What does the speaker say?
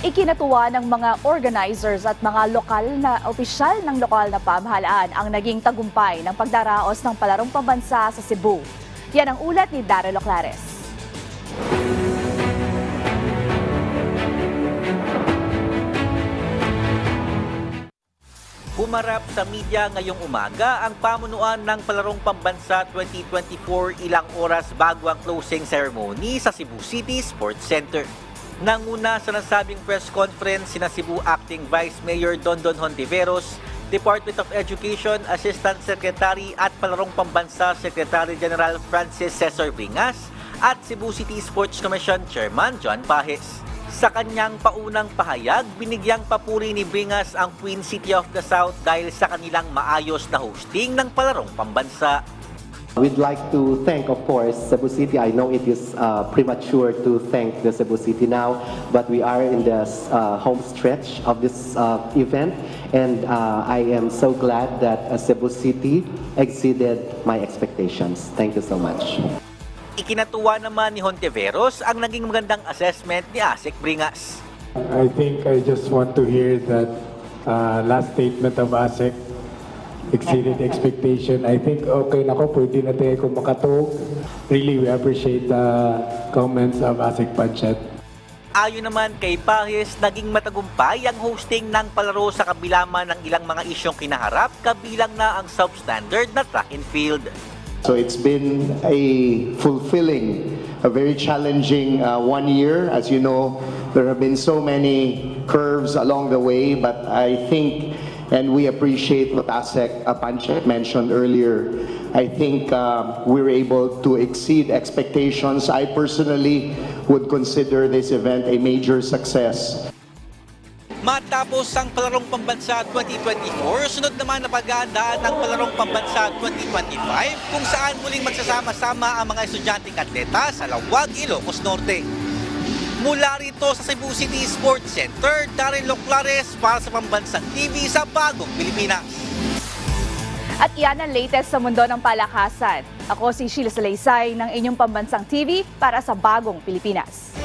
Ikinatuwa ng mga organizers at mga lokal na opisyal ng lokal na pamahalaan ang naging tagumpay ng pagdaraos ng palarong pambansa sa Cebu. Yan ang ulat ni Daryl Oclares. Humarap sa media ngayong umaga ang pamunuan ng Palarong Pambansa 2024 ilang oras bago ang closing ceremony sa Cebu City Sports Center. Nanguna sa nasabing press conference sina Cebu Acting Vice Mayor Dondon Hontiveros, Department of Education Assistant Secretary at Palarong Pambansa Secretary General Francis Cesar Bringas at Cebu City Sports Commission Chairman John Pajes. Sa kanyang paunang pahayag, binigyang papuri ni Bringas ang Queen City of the South dahil sa kanilang maayos na hosting ng palarong pambansa. We'd like to thank, of course, Cebu City. I know it is uh, premature to thank the Cebu City now, but we are in the uh, home stretch of this uh, event, and uh, I am so glad that uh, Cebu City exceeded my expectations. Thank you so much. Ikinatuwa naman ni Hontiveros ang naging magandang assessment ni Asik Bringas. I think I just want to hear that uh, last statement of ASEC exceeded expectation. I think okay na ko, pwede na tayo kung makatog. Really, we appreciate the comments of ASEC Panchet. Ayon naman kay Pajes, naging matagumpay ang hosting ng palaro sa kabila man ng ilang mga isyong kinaharap, kabilang na ang substandard na track and field. So it's been a fulfilling, a very challenging uh, one year. As you know, there have been so many curves along the way, but I think, and we appreciate what Asek Apanche mentioned earlier, I think uh, we were able to exceed expectations. I personally would consider this event a major success. Matapos ang Palarong Pambansa 2024, sunod naman na paghahandaan ng Palarong Pambansa 2025 kung saan muling magsasama-sama ang mga estudyanteng atleta sa Lawag, Ilocos Norte. Mula rito sa Cebu City Sports Center, Darren Loclares para sa Pambansang TV sa Bagong Pilipinas. At iyan ang latest sa mundo ng palakasan. Ako si Sheila Salaysay ng inyong pambansang TV para sa Bagong Pilipinas.